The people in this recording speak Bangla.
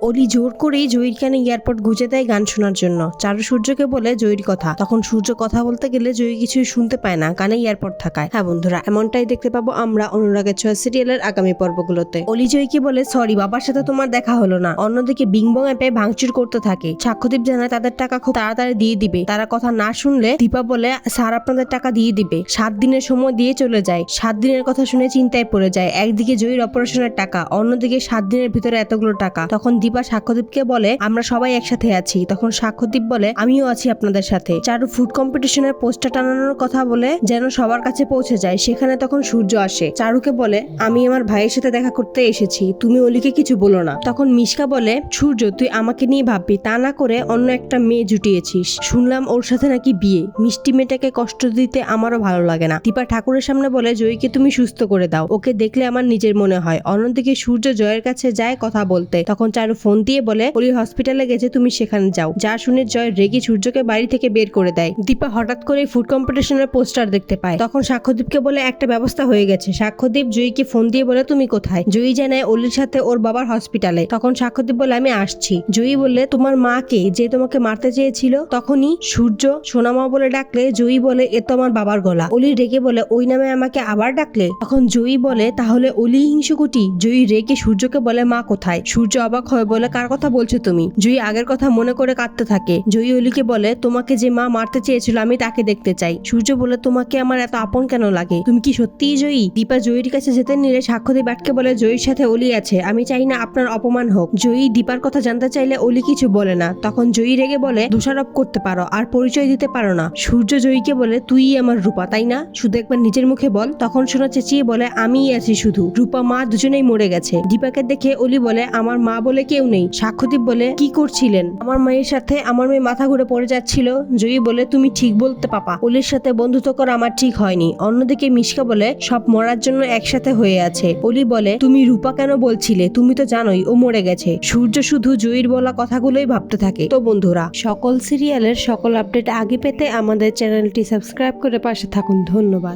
অলি জোর করেই জয়ীর কানে এয়ারপোর্ট গুজে দেয় গান শোনার জন্য। চারু সূর্যকে বলে, জয়ীর কথা। তখন সূর্য কথা বলতে গেলে জয়ী কিছুই শুনতে পায় না কানে এয়ারপোর্ট থাকায়। হ্যাঁ বন্ধুরা, এমনটাই দেখতে পাবো আমরা অনুরাগের ছয় সিরিয়ালের আগামী পর্বগুলোতে। অলি জয়ীকে বলে, সরি, বাবার সাথে তোমার দেখা হলো না। অন্যদিকে বিংবং অ্যাপে ভাঙচুর করতে থাকে। সাক্ষ্যদীপ জানায়, তাদের টাকা খুব তাড়াতাড়ি দিয়ে দিবে। তারা কথা না শুনলে দীপা বলে, স্যার, আপনাদের টাকা দিয়ে দিবে। সাত দিনের সময় দিয়ে চলে যায়। সাত দিনের কথা শুনে চিন্তায় পড়ে যায়। একদিকে জয়ীর অপারেশনের টাকা, অন্যদিকে সাত দিনের ভিতরে এতগুলো টাকা। তখন দীপা সাক্ষ্যদীপকে বলে, আমরা সবাই একসাথে আছি। তখন সাক্ষ্যদীপ বলে, আমিও আছি আপনাদের সাথে। চারু ফুড কম্পিটিশনের পোস্টার টানানোর কথা বলে, যেন সবার কাছে পৌঁছে যায়, সেখানে তখন সূর্য আসে। চারুকে বলে, আমি আমার ভাইয়ের সাথে দেখা করতে এসেছি, তুমি অলিকে কিছু বলো না। তখন মিশকা বলে, সূর্য, তুই আমাকে নিয়ে ভাববি, তা না করে অন্য একটা মেয়ে জুটিয়েছিস। শুনলাম ওর সাথে নাকি বিয়ে। মিষ্টি মেয়েটাকে কষ্ট দিতে আমারও ভালো লাগে না। দীপা ঠাকুরের সামনে বলে, জয়ীকে তুমি সুস্থ করে দাও। ওকে দেখলে আমার নিজের মনে হয়। অন্যদিকে সূর্য জয়ের কাছে যায় কথা বলতে। তখন চারু ফোন দিয়ে বলে, অলি হসপিটালে গেছে, তুমি সেখানে যাও। যা শুনে জয় রেগে সূর্যকে বাড়ি থেকে বের করে দেয়। দীপা হঠাৎ করে ফুড কম্পিটিশনের পোস্টার দেখতে পায়। তখন সাক্ষ্যদীপকে বলে, একটা ব্যবস্থা হয়ে গেছে। সাক্ষ্যদীপ জয়ীকে ফোন দিয়ে বলে, তুমি কোথায়? জয়ী জানায়, অলির সাথে ওর বাবার হসপিটালে। তখন সাক্ষ্যদীপ বলে, আমি আসছি। জয়ী বললে, তোমার মাকে যে তোমাকে মারতে চেয়েছিল? তখনই সূর্য সোনামা বলে ডাকলে জয়ী বলে, এ তো আমার বাবার গলা। অলি রেগে বলে, ওই নামে আমাকে আবার ডাকলে? তখন জয়ী বলে, তাহলে অলি হিংসুকুটি? জয়ী রেগে সূর্যকে বলে, মা কোথায়? সূর্য অবাক হয়ে বলে, কার কথা বলছো তুমি? জয়ী আগের কথা মনে করে কাঁদতে থাকে। জয়ী অলিকে বলে, তোমাকে যে মা মারতে চেয়েছিল, আমি তাকে দেখতে চাই। সূর্য বলে, তোমাকে আমার এত আপন কেন লাগে? তুমি কি সত্যিই জয়ী? দীপা জয়ীর কাছে যেতে নিলে সাক্ষ্য দিয়ে আটকে বলে, জয়ীর সাথে অলি আছে, আমি চাই না আপনার অপমান হোক। জয়ী দীপার কথা জানতে চাইলে অলি কিছু বলে না। তখন জয়ী রেগে বলে, দোষারোপ করতে পারো, আর পরিচয় দিতে পারো না। সূর্য জয়ীকে বলে, তুই আমার রূপা, তাই না? শুধু একবার নিজের মুখে বল। তখন শোনা চেঁচিয়ে বলে, আমিই আছি শুধু। রূপা, মা দুজনেই মরে গেছে। দীপাকে দেখে অলি বলে, আমার মা বলে কেউ নেই। সাক্ষ্যদীপ বলে, কি করছিলেন? আমার মায়ের সাথে আমার মেয়ে মাথা ঘুরে পড়ে যাচ্ছিল। জয়ী বলে, তুমি ঠিক বলতে পাপা। অলির সাথে বন্ধুত্ব করা আমার ঠিক হয়নি। অন্যদিকে মিশকা বলে, সব মরার জন্য একসাথে হয়ে আছে। অলি বলে, তুমি রূপা কেন বলছিলে? তুমি তো জানোই, ও মরে গেছে। সূর্য শুধু জয়ীর বলা কথাগুলোই ভাবতে থাকে। তো বন্ধুরা, সকল সিরিয়ালের সকল আপডেট আগে পেতে আমাদের চ্যানেলটি সাবস্ক্রাইব করে পাশে থাকুন। ধন্যবাদ।